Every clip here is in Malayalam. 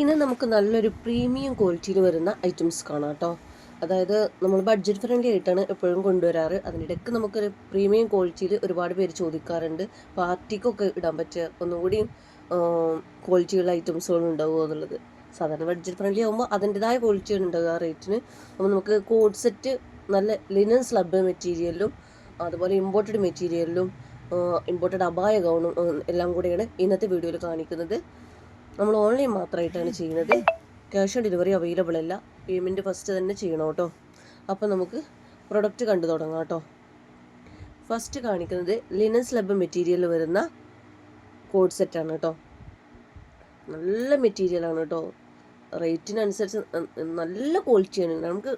ഇന്ന് നമുക്ക് നല്ലൊരു പ്രീമിയം ക്വാളിറ്റിയിൽ വരുന്ന ഐറ്റംസ് കാണാം കേട്ടോ. അതായത് നമ്മൾ ബഡ്ജറ്റ് ഫ്രണ്ട്ലി ആയിട്ടാണ് എപ്പോഴും കൊണ്ടുവരാറ്. അതിനിടയ്ക്ക് നമുക്കൊരു പ്രീമിയം ക്വാളിറ്റിയിൽ ഒരുപാട് പേര് ചോദിക്കാറുണ്ട്. പാർട്ടിക്കൊക്കെ ഇടാൻ പറ്റിയ ഒന്നുകൂടി ക്വാളിറ്റിയുള്ള ഐറ്റംസുകൾ ഉണ്ടാവുക എന്നുള്ളത്. സാധാരണ ബഡ്ജറ്റ് ഫ്രണ്ട്ലി ആകുമ്പോൾ അതിന്റെതായ ക്വാളിറ്റിയാണ് ഉണ്ടാവുക ആ റേറ്റിന് അപ്പോൾ നമുക്ക് കോഡ് സെറ്റ് നല്ല ലിനൻ സ്ലബ് മെറ്റീരിയലും അതുപോലെ ഇമ്പോർട്ടഡ് മെറ്റീരിയലിലും ഇമ്പോർട്ടഡ് അബായ ഗൗണും എല്ലാം കൂടെയാണ് ഇന്നത്തെ വീഡിയോയിൽ കാണിക്കുന്നത്. നമ്മൾ ഓൺലൈൻ മാത്രമായിട്ടാണ് ചെയ്യുന്നത്. ക്യാഷ് ഓൺ ഡെലിവറി അവൈലബിൾ അല്ല. പേയ്മെന്റ് ഫസ്റ്റ് തന്നെ ചെയ്യണം കേട്ടോ. അപ്പോൾ നമുക്ക് പ്രൊഡക്റ്റ് കണ്ടു തുടങ്ങാം കേട്ടോ. ഫസ്റ്റ് കാണിക്കുന്നത് ലിനൻ സ്ലബ് മെറ്റീരിയൽ വരുന്ന കോഡ് സെറ്റാണ് കേട്ടോ. നല്ല മെറ്റീരിയലാണ് കേട്ടോ. റേറ്റിനനുസരിച്ച് നല്ല ക്വാളിറ്റിയാണ് നമുക്ക്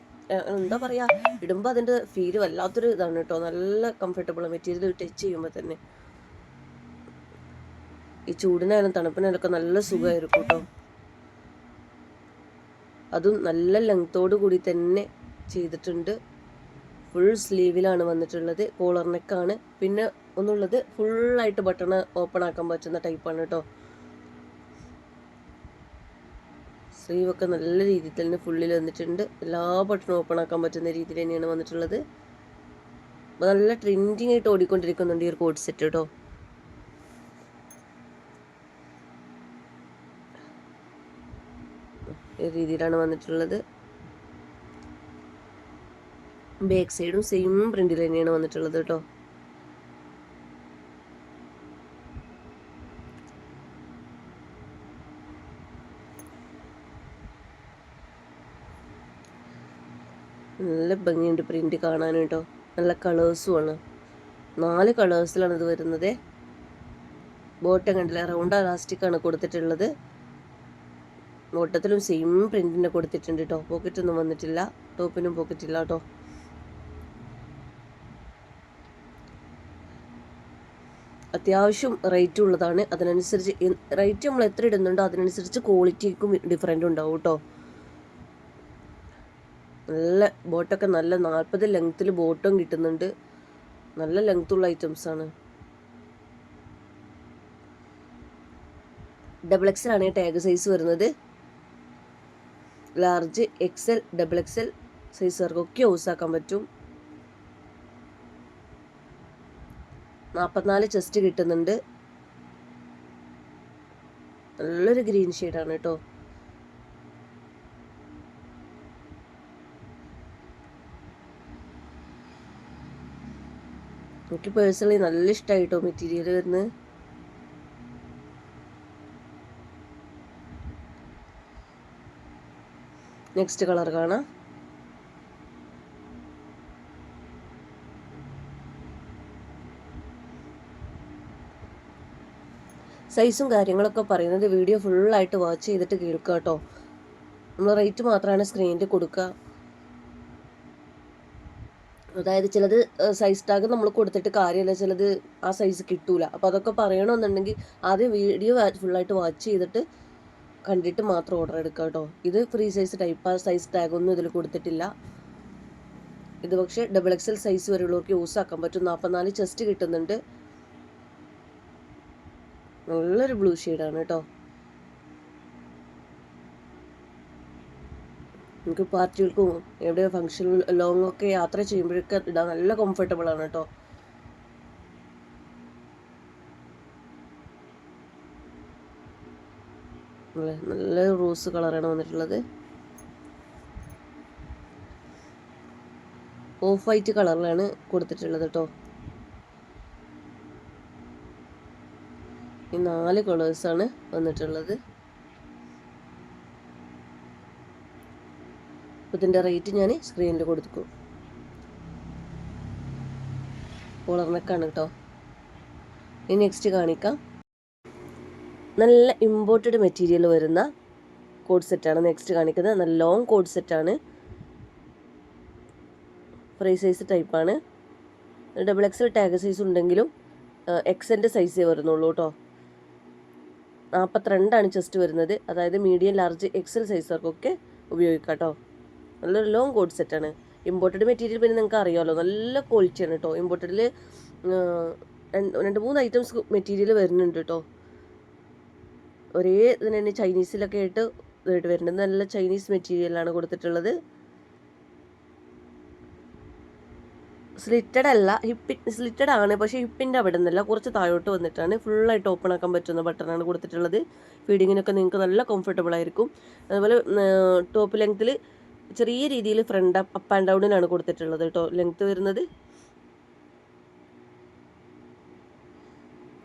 എന്താ പറയുക ഇടുമ്പോൾ അതിന്റെ ഫീൽ വല്ലാത്തൊരു ഇതാണ് കേട്ടോ. നല്ല കംഫർട്ടബിൾ മെറ്റീരിയൽ ടച്ച് ചെയ്യുമ്പോൾ തന്നെ. ഈ ചൂടിനായാലും തണുപ്പിനായാലും ഒക്കെ നല്ല സുഖമായിരിക്കും കേട്ടോ അതും നല്ല ലെങ്ത്തോട് കൂടി തന്നെ ചെയ്തിട്ടുണ്ട്. ഫുൾ സ്ലീവിലാണ് വന്നിട്ടുള്ളത്. കോളർ നെക്കാണ് പിന്നെ ഒന്നുള്ളത് ഫുള്ളായിട്ട് ബട്ടൺ ഓപ്പൺ ആക്കാൻ പറ്റുന്ന ടൈപ്പാണ് കേട്ടോ സ്ലീവൊക്കെ നല്ല രീതിയിൽ തന്നെ ഫുള്ളിൽ വന്നിട്ടുണ്ട്. എല്ലാ ബട്ടണും ഓപ്പൺ ആക്കാൻ പറ്റുന്ന രീതിയിൽ തന്നെയാണ് വന്നിട്ടുള്ളത്. നല്ല ട്രെൻഡിങ് ആയിട്ട് ഓടിക്കൊണ്ടിരിക്കുന്നുണ്ട് ഈ ഒരു കോഡ് സെറ്റ് കേട്ടോ രീതിയിലാണ് വന്നിട്ടുള്ളത്. ബാക്ക് സൈഡും സെയിം പ്രിന്റിൽ തന്നെയാണ് വന്നിട്ടുള്ളത് കേട്ടോ നല്ല ഭംഗിയുണ്ട് പ്രിന്റ് കാണാൻ കേട്ടോ നല്ല കളേഴ്സും ആണ്. നാല് കളേഴ്സിലാണ് ഇത് വരുന്നത്. ബോട്ടം കണ്ടില്ല? റൗണ്ട് ആണ് കൊടുത്തിട്ടുള്ളത്. ബോട്ടത്തിലും സെയിം പ്രിന്റിനെ കൊടുത്തിട്ടുണ്ട്. കേട്ടോ പോക്കറ്റൊന്നും വന്നിട്ടില്ല. ടോപ്പിനും പോക്കറ്റില്ല കേട്ടോ അത്യാവശ്യം റേറ്റ് ഉള്ളതാണ്. അതിനനുസരിച്ച് റേറ്റ് നമ്മൾ എത്ര ഇടുന്നുണ്ടോ അതിനനുസരിച്ച് ക്വാളിറ്റിക്കും ഡിഫറെന്റ് ഉണ്ടാവും കേട്ടോ നല്ല ബോട്ടൊക്കെ നല്ല നാൽപ്പത് ലെങ്ത്തിൽ ബോട്ടും കിട്ടുന്നുണ്ട്. നല്ല ലെങ്ത്തുള്ള ഐറ്റംസ് ആണ്. ഡബിൾ എക്സിലാണ് ടാഗ് സൈസ് വരുന്നത്. ലാർജ് എക്സൽ ഡബിൾ എക്സൽ സൈസുകാർക്കൊക്കെ യൂസ് ആക്കാൻ പറ്റും. നാൽപ്പത്തിനാല് ചെസ്റ്റ് കിട്ടുന്നുണ്ട്. നല്ലൊരു ഗ്രീൻ ഷെയ്ഡാണ് കേട്ടോ എനിക്ക് പേഴ്സണലി നല്ല ഇഷ്ടമായിട്ടോ മെറ്റീരിയൽ വരുന്നത്. നെക്സ്റ്റ് കളർ കാണാം. സൈസും കാര്യങ്ങളൊക്കെ പറയുന്നത് വീഡിയോ ഫുള്ളായിട്ട് വാച്ച് ചെയ്തിട്ട് കേൾക്കുക കേട്ടോ നമ്മൾ റേറ്റ് മാത്രമാണ് സ്ക്രീനിൽ കൊടുക്കുക അതായത് ചിലത് സൈസ് ടാഗ് നമ്മൾ കൊടുത്തിട്ട് കാര്യമില്ല ചിലത് ആ സൈസ് കിട്ടൂല. അപ്പോൾ അതൊക്കെ പറയണമെന്നുണ്ടെങ്കിൽ ആദ്യം വീഡിയോ ഫുള്ളായിട്ട് വാച്ച് ചെയ്തിട്ട് കണ്ടിട്ട് മാത്രം ഓർഡർ എടുക്കുക കേട്ടോ. ഇത് ഫ്രീ സൈസ് ടൈപ്പ് ആ സൈസ് ടാഗൊന്നും ഇതിൽ കൊടുത്തിട്ടില്ല. ഇത് പക്ഷേ ഡബിൾ എക്സൽ സൈസ് വരെയുള്ളവർക്ക് യൂസ് ആക്കാൻ പറ്റും. നാൽപ്പത്തിനാല് ചെസ്റ്റ് കിട്ടുന്നുണ്ട്. നല്ലൊരു ബ്ലൂ ഷെയ്ഡാണ് കേട്ടോ. നമുക്ക് പാർട്ടികൾക്കും എവിടെ ഫംഗ്ഷൻ ലോങ്ങൊക്കെ യാത്ര ചെയ്യുമ്പോഴൊക്കെ ഇടാൻ നല്ല കംഫർട്ടബിൾ ആണ് കേട്ടോ. നല്ല- റോസ് കളറാണ് വന്നിട്ടുള്ളത്. ഓഫ് വൈറ്റ് കളറിലാണ് കൊടുത്തിട്ടുള്ളത് കേട്ടോ ഈ നാല് കളേഴ്സാണ് വന്നിട്ടുള്ളത്. ഇതിന്റെ റേറ്റ് ഞാൻ സ്ക്രീനിൽ കൊടുക്കും. നെക്കാണ് കേട്ടോ ഇനി നെക്സ്റ്റ് കാണിക്കാം. നല്ല ഇമ്പോർട്ടഡ് മെറ്റീരിയൽ വരുന്ന കോഡ് സെറ്റാണ് നെക്സ്റ്റ് കാണിക്കുന്നത്. നല്ല ലോങ് കോഡ് സെറ്റാണ് ഫ്രീ സൈസ് ടൈപ്പാണ് ഡബിൾ എക്സൽ ടാഗ് സൈസ് ഉണ്ടെങ്കിലും എക്സന്റെ സൈസേ വരുന്നുള്ളൂ കേട്ടോ നാൽപ്പത്തിരണ്ടാണ് ചെസ്റ്റ് വരുന്നത്. അതായത് മീഡിയം ലാർജ് എക്സൽ സൈസർക്കൊക്കെ ഉപയോഗിക്കാം കേട്ടോ നല്ലൊരു ലോങ് കോഡ് സെറ്റാണ് ഇമ്പോർട്ടഡ് മെറ്റീരിയൽ പിന്നെ നിങ്ങൾക്ക് അറിയാമല്ലോ നല്ല ക്വാളിറ്റിയാണ് കേട്ടോ ഇമ്പോർട്ടഡിൽ രണ്ട് മൂന്ന് ഐറ്റംസ് മെറ്റീരിയൽ വരുന്നുണ്ട് കേട്ടോ ഒരേ ഇതിന് തന്നെ ചൈനീസിലൊക്കെ ആയിട്ട് ഇതായിട്ട് വരുന്നുണ്ട് നല്ല ചൈനീസ് മെറ്റീരിയലാണ് കൊടുത്തിട്ടുള്ളത്. സ്ലിറ്റഡ് അല്ല ഹിപ്പി സ്ലിറ്റഡ് ആണ് പക്ഷേ ഹിപ്പിന്റെ അവിടെ നിന്നല്ല കുറച്ച് താഴോട്ട് വന്നിട്ടാണ് ഫുള്ളായിട്ട് ഓപ്പൺ ആക്കാൻ പറ്റുന്ന ബട്ടണാണ് കൊടുത്തിട്ടുള്ളത്. ഫീഡിങ്ങിനൊക്കെ നിങ്ങൾക്ക് നല്ല കംഫർട്ടബിൾ ആയിരിക്കും. അതുപോലെ ടോപ്പ് ലെങ്ത്തിൽ ചെറിയ രീതിയിൽ ഫ്രണ്ട് അപ്പ് ആൻഡ് ഡൗണിലാണ് കൊടുത്തിട്ടുള്ളത് കേട്ടോ ലെങ്ത്ത് വരുന്നത്.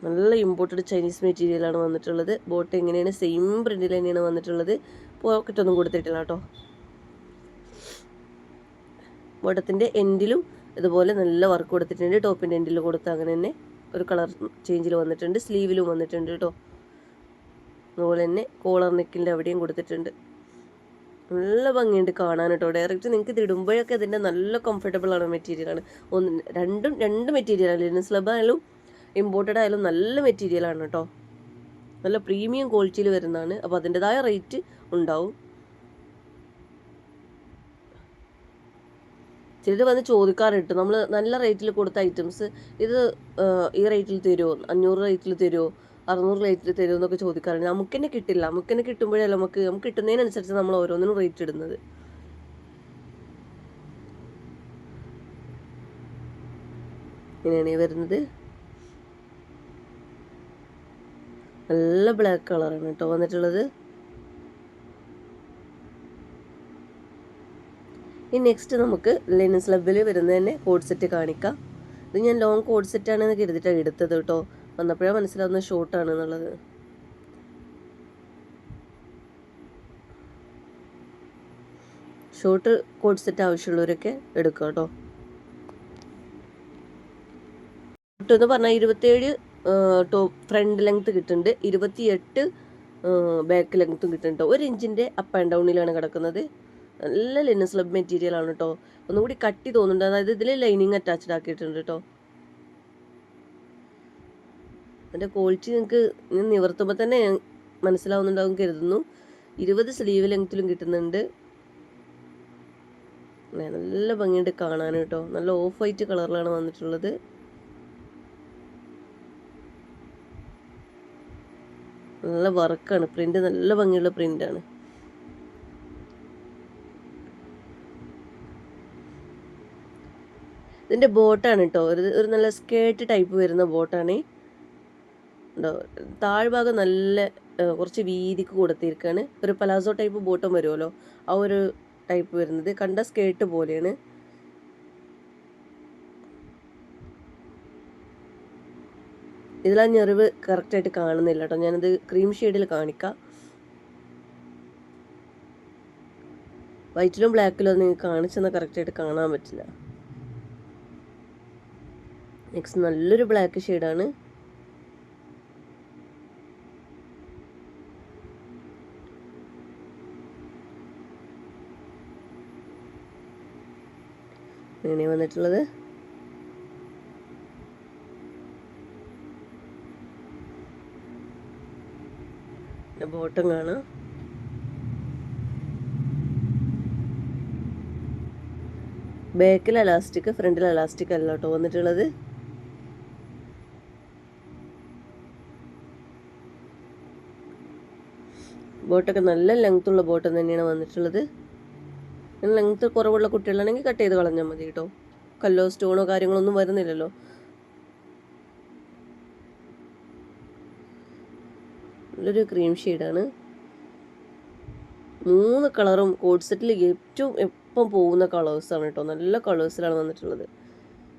നല്ല ഇമ്പോർട്ടഡ് ചൈനീസ് മെറ്റീരിയലാണ് വന്നിട്ടുള്ളത്. ബോട്ട് എങ്ങനെയാണ്? സെയിം പ്രിന്റിൽ തന്നെയാണ് വന്നിട്ടുള്ളത്. പോക്കറ്റ് ഒന്നും കൊടുത്തിട്ടില്ല കേട്ടോ. ബോട്ടത്തിന്റെ എൻഡിലും ഇതുപോലെ നല്ല വർക്ക് കൊടുത്തിട്ടുണ്ട്. ടോപ്പിന്റെ എൻഡിൽ കൊടുത്ത് അങ്ങനെ തന്നെ ഒരു കളർ ചേഞ്ചിൽ വന്നിട്ടുണ്ട്. സ്ലീവിലും വന്നിട്ടുണ്ട് കേട്ടോ. അതുപോലെ തന്നെ കോളർ നെക്കിന്റെ അവിടെയും കൊടുത്തിട്ടുണ്ട്. നല്ല ഭംഗിയുണ്ട് കാണാൻ കേട്ടോ. ഡയറക്റ്റ് നിങ്ങൾക്ക് ഇത് ഇടുമ്പോഴൊക്കെ ഇതിന്റെ നല്ല കംഫർട്ടബിൾ ആണ് മെറ്റീരിയലാണ് ഒന്ന് രണ്ടും രണ്ട് മെറ്റീരിയലാണ് സ്ലബ് ആയാലും ഇമ്പോർട്ടഡ് ആയാലും നല്ല മെറ്റീരിയലാണ് കേട്ടോ നല്ല പ്രീമിയം ക്വാളിറ്റിയിൽ വരുന്നതാണ്. അപ്പോൾ അതിന്റെതായ റേറ്റ് ഉണ്ടാവും. ചിലർ വന്ന് ചോദിക്കാറുണ്ട് നമ്മൾ നല്ല റേറ്റിൽ കൊടുത്ത ഐറ്റംസ് ഇത് ഈ റേറ്റിൽ തരുമോ അഞ്ഞൂറ് റേറ്റിൽ തരുമോ അറുന്നൂറ് റേറ്റിൽ തരുമോ എന്നൊക്കെ ചോദിക്കാറുണ്ട്. നമുക്ക് തന്നെ കിട്ടില്ല. നമുക്ക് തന്നെ കിട്ടുമ്പോഴല്ല നമുക്ക് നമുക്ക് കിട്ടുന്നതിനനുസരിച്ച് നമ്മൾ ഓരോന്നിനും റേറ്റ് ഇടുന്നത്. ഇങ്ങനെയാണ് വരുന്നത്. നല്ല ബ്ലാക്ക് കളറാണ് കേട്ടോ വന്നിട്ടുള്ളത്. ഇനി നെക്സ്റ്റ് നമുക്ക് ലിനൻ സ്ലബിൽ വരുന്നത് തന്നെ കോഡ് സെറ്റ് കാണിക്കാം. ഇത് ഞാൻ ലോങ് കോഡ് സെറ്റ് ആണെന്ന് കരുതിയിട്ടാണ് എടുത്തത് കേട്ടോ വന്നപ്പോഴാണ് മനസ്സിലാവുന്ന ഷോർട്ടാണെന്നുള്ളത് ഷോർട്ട് കോഡ് സെറ്റ് ആവശ്യമുള്ളവരൊക്കെ എടുക്കുക കേട്ടോ ഷോർട്ട് എന്ന് പറഞ്ഞാൽ ഇരുപത്തേഴ് ടോപ്പ് ഫ്രണ്ട് ലെങ്ത് കിട്ടുന്നുണ്ട്. ഇരുപത്തിയെട്ട് ബാക്ക് ലെങ്ത്തും കിട്ടുന്നുണ്ട് ഒരു ഇഞ്ചിന്റെ അപ്പ് ആൻഡ് ഡൗണിലാണ് കിടക്കുന്നത്. നല്ല ലിനൻ സ്ലബ് മെറ്റീരിയൽ ആണ് കേട്ടോ ഒന്നുകൂടി കട്ടി തോന്നുന്നുണ്ട്. അതായത് ഇതിൽ ലൈനിങ് അറ്റാച്ച്ഡ് ആക്കിയിട്ടുണ്ട് കേട്ടോ അതിന്റെ ക്വാളിറ്റി നിങ്ങൾക്ക് നിവർത്തുമ്പോൾ തന്നെ മനസ്സിലാവുന്നുണ്ടാവും കരുതുന്നു. ഇരുപത് സ്ലീവ് ലെങ്ത്തിലും കിട്ടുന്നുണ്ട്. നല്ല ഭംഗിയുണ്ട് കാണാൻ കേട്ടോ നല്ല ഓഫ് വൈറ്റ് കളറിലാണ് വന്നിട്ടുള്ളത്. നല്ല വർക്കാണ്. പ്രിന്റ് നല്ല ഭംഗിയുള്ള ആണ് ഇതിന്റെ ബോട്ടാണ് കേട്ടോ ഒരു ഒരു നല്ല സ്കേർട്ട് ടൈപ്പ് വരുന്ന ബോട്ടാണ്. താഴ്ഭാഗം നല്ല കുറച്ച് വീതിക്ക് കൊടുത്തിരിക്കുകയാണ് ഒരു പലാസോ ടൈപ്പ് ബോട്ടം വരുമല്ലോ ആ ഒരു ടൈപ്പ് വരുന്നത്. കണ്ട സ്കേർട്ട് പോലെയാണ്. ഇതിലാ ഞെറിവ് കറക്റ്റായിട്ട് കാണുന്നില്ല കേട്ടോ ഞാനത് ക്രീം ഷെയ്ഡിൽ കാണിക്കാം. വൈറ്റിലും ബ്ലാക്കിലും അത് നിങ്ങൾക്ക് കാണിച്ചെന്നാൽ കറക്റ്റായിട്ട് കാണാൻ പറ്റില്ല. നെക്സ്റ്റ് നല്ലൊരു ബ്ലാക്ക് ഷെയ്ഡാണ് ഇങ്ങനെ വന്നിട്ടുള്ളത്. ബോട്ടം കാണാം. ബാക്കിൽ അലാസ്റ്റിക് ഫ്രണ്ടിൽ അലാസ്റ്റിക് അല്ല കേട്ടോ വന്നിട്ടുള്ളത്. ബോട്ടൊക്കെ നല്ല ലെങ്ത് ഉള്ള ബോട്ടം തന്നെയാണ് വന്നിട്ടുള്ളത്. ലെങ്ത് കുറവുള്ള കുട്ടികളാണെങ്കിൽ കട്ട് ചെയ്ത് കളഞ്ഞാൽ മതി കേട്ടോ. കല്ലോ സ്റ്റോണോ കാര്യങ്ങളൊന്നും വരുന്നില്ലല്ലോ. നല്ലൊരു ക്രീം ഷെയ്ഡാണ് മൂന്ന് കളറും കോഡ് സെറ്റിൽ ഏറ്റവും എപ്പം പോകുന്ന കളേഴ്സാണ് കേട്ടോ നല്ല കളേഴ്സിലാണ് വന്നിട്ടുള്ളത്.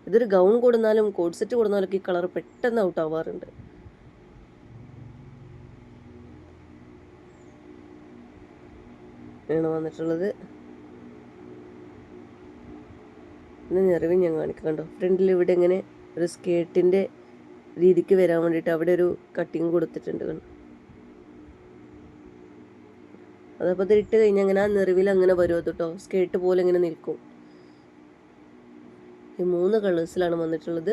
ഇതൊരു ഗൗൺ കൊടുന്നാലും കോഡ് സെറ്റ് കൊടുന്നാലൊക്കെ ഈ കളർ പെട്ടെന്ന് ഔട്ട് ആവാറുണ്ട്. ആണ് വന്നിട്ടുള്ളത്. പിന്നെ നിറവ് ഞാൻ കാണിക്കാം കണ്ടോ? ഫ്രണ്ടിൽ ഇവിടെ ഇങ്ങനെ ഒരു സ്കേർട്ടിന്റെ രീതിക്ക് വരാൻ വേണ്ടിയിട്ട് അവിടെ ഒരു കട്ടിങ് കൊടുത്തിട്ടുണ്ട് കണ്ടോ? അതപ്പോൾ ഇത് ഇട്ട് കഴിഞ്ഞാൽ അങ്ങനെ ആ നിറവിൽ അങ്ങനെ വരും അത് കേട്ടോ സ്കേർട്ട് പോലെ ഇങ്ങനെ നിൽക്കും. ഈ മൂന്ന് കളേഴ്സിലാണ് വന്നിട്ടുള്ളത്.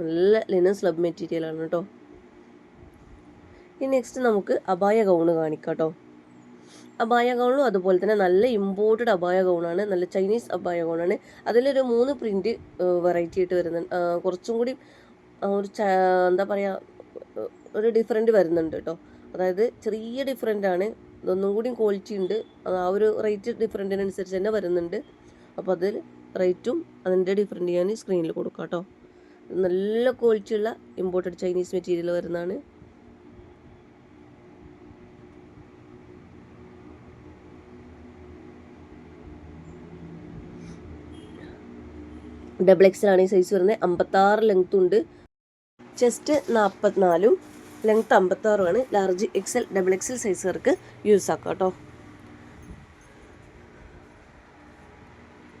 നല്ല ലിനൻ സ്ലബ് മെറ്റീരിയലാണ് കേട്ടോ ഇനി നെക്സ്റ്റ് നമുക്ക് അബായ ഗൗൺ കാണിക്കാം കേട്ടോ അബായ ഗൗണും അതുപോലെ തന്നെ നല്ല ഇമ്പോർട്ടഡ് അബായ ഗൗണാണ് നല്ല ചൈനീസ് അബായ ഗൗണാണ് അതിലൊരു മൂന്ന് പ്രിന്റ് വെറൈറ്റി ആയിട്ട് വരുന്നുണ്ട്. കുറച്ചും കൂടി ഒരു എന്താ പറയുക ഒരു ഡിഫറെന്റ് വരുന്നുണ്ട് കേട്ടോ അതായത് ചെറിയ ഡിഫറെന്റ് ആണ്. ഇതൊന്നും കൂടി ക്വാളിറ്റി ഉണ്ട്. ആ ഒരു റേറ്റ് ഡിഫറന്റിനനുസരിച്ച് തന്നെ വരുന്നുണ്ട്. അപ്പോൾ അതിൽ റേറ്റും അതിന്റെ ഡിഫറന്റ് ഞാൻ സ്ക്രീനിൽ കൊടുക്കാം കേട്ടോ. നല്ല ക്വാളിറ്റി ഉള്ള ഇമ്പോർട്ടഡ് ചൈനീസ് മെറ്റീരിയൽ വരുന്നതാണ്. ഡബിൾ എക്സലാണ് ഈ സൈസ് വരുന്നത്. അമ്പത്താറ് ലെങ്ത്തുണ്ട് ചെസ്റ്റ് നാൽപ്പത്തിനാലും ലെങ്ത് അമ്പത്താറുമാണ് ലാർജ് എക്സൽ ഡബിൾ എക്സൽ സൈസുകാർക്ക് യൂസ് ആക്കാം കേട്ടോ.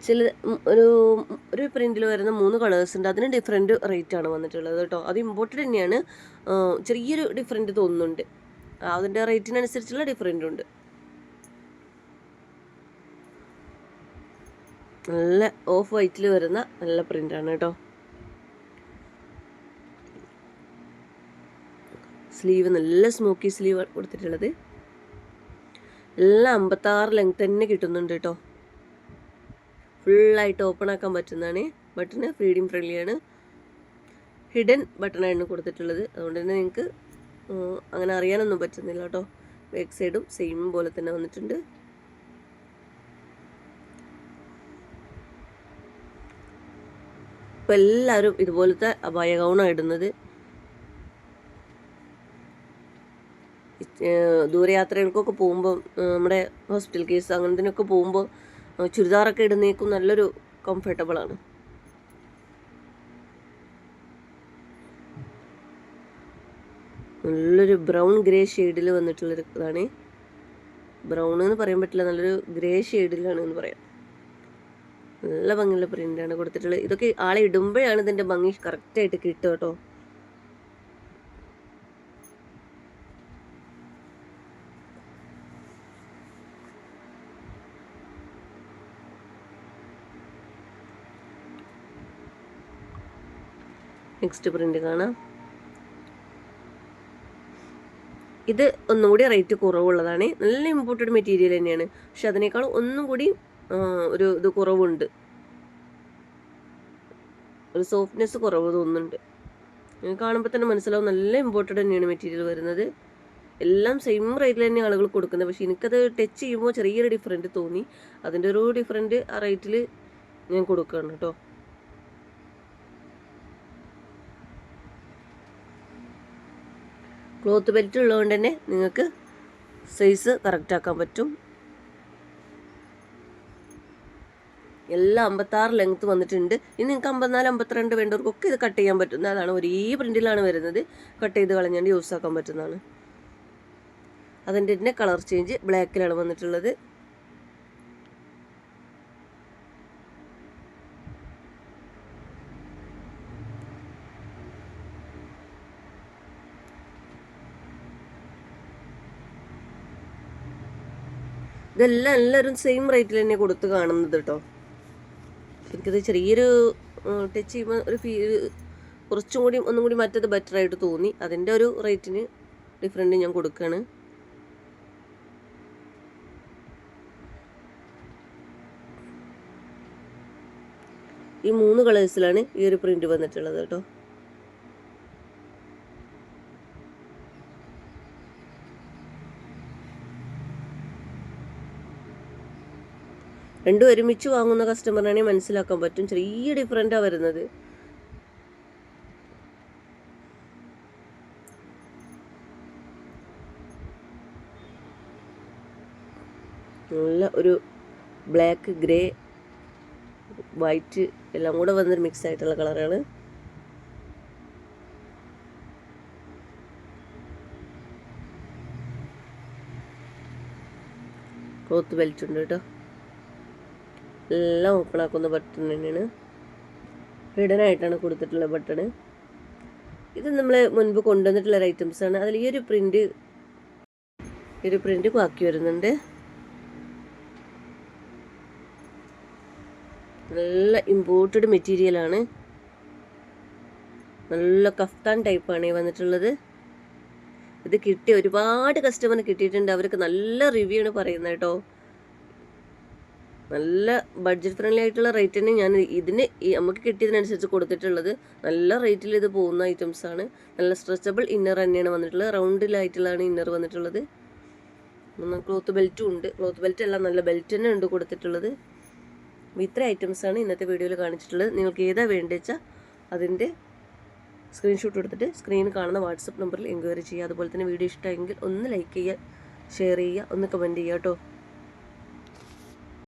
ചില ഒരു ഒരു പ്രിന്റിൽ വരുന്ന മൂന്ന് കളേഴ്സ് ഉണ്ട്. അതിന് ഡിഫറെന്റ് റേറ്റ് ആണ് വന്നിട്ടുള്ളത് കേട്ടോ. അത് ഇമ്പോർട്ടഡ് തന്നെയാണ്. ചെറിയൊരു ഡിഫറെന്റ് തോന്നുന്നുണ്ട്. അതിന്റെ റേറ്റിനനുസരിച്ചുള്ള ഡിഫറെന്റ് ഉണ്ട്. നല്ല ഓഫ് വൈറ്റിൽ വരുന്ന നല്ല പ്രിന്റാണ് കേട്ടോ. സ്ലീവ് നല്ല സ്മോക്കി സ്ലീവ് കൊടുത്തിട്ടുള്ളത്. എല്ലാം അമ്പത്താറ് ലെങ്ത് തന്നെ കിട്ടുന്നുണ്ട് കേട്ടോ ഫുള്ളായിട്ട് ഓപ്പൺ ആക്കാൻ പറ്റുന്നതാണ്. ബട്ടണ് ഫ്രീഡിങ് ഫ്രണ്ട്ലിയാണ് ഹിഡൻ ബട്ടണാണ് കൊടുത്തിട്ടുള്ളത്. അതുകൊണ്ട് തന്നെ നിങ്ങൾക്ക് അങ്ങനെ അറിയാനൊന്നും പറ്റുന്നില്ല കേട്ടോ ബാക്ക് സൈഡും സെയിം പോലെ തന്നെ വന്നിട്ടുണ്ട്. ഇപ്പം എല്ലാവരും ഇതുപോലത്തെ അപായ ഗൗണാണ് ഇടുന്നത് ദൂരയാത്രകൾക്കൊക്കെ പോകുമ്പോൾ നമ്മുടെ ഹോസ്പിറ്റൽ കേസ് അങ്ങനത്തിനൊക്കെ പോകുമ്പോൾ ചുരിദാറൊക്കെ ഇടുന്നേക്കും നല്ലൊരു കംഫർട്ടബിളാണ് നല്ലൊരു ബ്രൗൺ ഗ്രേ ഷെയ്ഡിൽ വന്നിട്ടുള്ളൊരു ഇതാണ്. ബ്രൗൺ എന്ന് പറയാൻ പറ്റില്ല നല്ലൊരു ഗ്രേ ഷെയ്ഡിലാണ് എന്ന് പറയാം. നല്ല ഭംഗിയുള്ള പ്രിന്റാണ് കൊടുത്തിട്ടുള്ളത്. ഇതൊക്കെ ആളെ ഇടുമ്പോഴാണ് ഇതിന്റെ ഭംഗി കറക്റ്റായിട്ട് കിട്ടുക കേട്ടോ. നെക്സ്റ്റ് പ്രിന്റ് കാണാം. ഇത് ഒന്നുകൂടി റേറ്റ് കുറവുള്ളതാണ്. നല്ല ഇമ്പോർട്ടഡ് മെറ്റീരിയൽ തന്നെയാണ്. പക്ഷെ അതിനേക്കാൾ ഒന്നും കൂടി ഒരു ഇത് കുറവുണ്ട്. ഒരു സോഫ്റ്റ്നെസ് കുറവ് തോന്നുന്നുണ്ട്. കാണുമ്പോൾ തന്നെ മനസ്സിലാവും നല്ല ഇമ്പോർട്ടഡ് തന്നെയാണ് മെറ്റീരിയൽ വരുന്നത്. എല്ലാം സെയിം റേറ്റിൽ തന്നെ ആളുകൾ കൊടുക്കുന്നത്. പക്ഷെ എനിക്കത് ടച്ച് ചെയ്യുമ്പോൾ ചെറിയൊരു ഡിഫറന്റ് തോന്നി. അതിന്റെ ഒരു ഡിഫറന്റ് ആ റേറ്റിൽ ഞാൻ കൊടുക്കുകയാണ് കേട്ടോ. ക്ലോത്ത് ബെൽറ്റ് ഉള്ളതുകൊണ്ട് തന്നെ നിങ്ങൾക്ക് സൈസ് കറക്റ്റാക്കാൻ പറ്റും. എല്ലാം അമ്പത്താറ് ലെങ്ത് വന്നിട്ടുണ്ട്. ഇനി നിങ്ങൾക്ക് അമ്പത്തിനാല് അമ്പത്തിരണ്ട് വേണ്ടവർക്കൊക്കെ ഇത് കട്ട് ചെയ്യാൻ പറ്റുന്ന അതാണ് ഒരേ പ്രിന്റിലാണ് വരുന്നത്. കട്ട് ചെയ്ത് കളഞ്ഞാണ്ട് യൂസ് ആക്കാൻ പറ്റുന്നതാണ്. അതിന്റെ തന്നെ കളർ ചേഞ്ച് ബ്ലാക്കിലാണ് വന്നിട്ടുള്ളത്. ഇതെല്ലാം എല്ലാവരും സെയിം റേറ്റിൽ തന്നെ കൊടുത്ത് കാണുന്നത് കേട്ടോ എനിക്കത് ചെറിയൊരു ടച്ച് ചെയ്യുമ്പോൾ ഒരു ഫീ കുറച്ചും കൂടി ഒന്നും കൂടി മറ്റത് ബെറ്റർ ആയിട്ട് തോന്നി. അതിന്റെ ഒരു റേറ്റിന് ഡിഫറെന്റ് ഞാൻ കൊടുക്കുകയാണ് ഈ മൂന്ന് കളേഴ്സിലാണ് ഈ ഒരു പ്രിന്റ് വന്നിട്ടുള്ളത് കേട്ടോ രണ്ടും ഒരുമിച്ച് വാങ്ങുന്ന കസ്റ്റമറിനാണെങ്കിൽ മനസ്സിലാക്കാൻ പറ്റും. ചെറിയ ഡിഫറന്റാണ് വരുന്നത്. നല്ല ഒരു ബ്ലാക്ക് ഗ്രേ വൈറ്റ് എല്ലാം കൂടെ വന്നൊരു മിക്സ് ആയിട്ടുള്ള കളറാണ് ക്ലോത്ത് ഉണ്ട് കേട്ടോ. എല്ലാം ഓപ്പൺ ആക്കുന്ന ബട്ടൺ തന്നെയാണ്. ഹിഡൻ ആയിട്ടാണ് കൊടുത്തിട്ടുള്ള ബട്ടൺ ഇത് നമ്മൾ മുൻപ് കൊണ്ടുവന്നിട്ടുള്ള ഐറ്റംസ് ആണ്. അതിൽ ഈ ഒരു പ്രിന്റ് ഈ ഒരു പ്രിന്റ് ബാക്കി വരുന്നുണ്ട്. നല്ല ഇമ്പോർട്ടഡ് മെറ്റീരിയലാണ് നല്ല കഫ്താൻ ടൈപ്പാണ് ഈ വന്നിട്ടുള്ളത്. ഇത് കിട്ടിയ ഒരുപാട് കസ്റ്റമർ കിട്ടിയിട്ടുണ്ട്. അവർക്ക് നല്ല റിവ്യൂ ആണ് പറയുന്നത് കേട്ടോ. നല്ല ബഡ്ജറ്റ് ഫ്രണ്ട്ലി ആയിട്ടുള്ള റേറ്റ് തന്നെ ഞാൻ ഇതിന് നമുക്ക് കിട്ടിയതിനനുസരിച്ച് കൊടുത്തിട്ടുള്ളത്. നല്ല റേറ്റിൽ ഇത് പോകുന്ന ഐറ്റംസ് ആണ്. നല്ല സ്ട്രെച്ചബിൾ ഇന്നർ തന്നെയാണ് വന്നിട്ടുള്ളത്. റൗണ്ടിലായിട്ടുള്ളതാണ് ഇന്നർ വന്നിട്ടുള്ളത്. ക്ലോത്ത് ബെൽറ്റും ഉണ്ട്. ക്ലോത്ത് ബെൽറ്റ് എല്ലാം നല്ല ബെൽറ്റ് തന്നെ ഉണ്ട് കൊടുത്തിട്ടുള്ളത്. ഇത്ര ഐറ്റംസ് ആണ് ഇന്നത്തെ വീഡിയോയിൽ കാണിച്ചിട്ടുള്ളത്. നിങ്ങൾക്ക് ഏതാ വേണ്ടതെച്ചാൽ അതിന്റെ സ്ക്രീൻഷോട്ട് എടുത്തിട്ട് സ്ക്രീനിൽ കാണുന്ന വാട്സപ്പ് നമ്പറിൽ എൻക്വയറി ചെയ്യുക. അതുപോലെ തന്നെ വീഡിയോ ഇഷ്ടമെങ്കിൽ ഒന്ന് ലൈക്ക് ചെയ്യുക ഷെയർ ചെയ്യുക ഒന്ന് കമന്റ് ചെയ്യുക കേട്ടോ.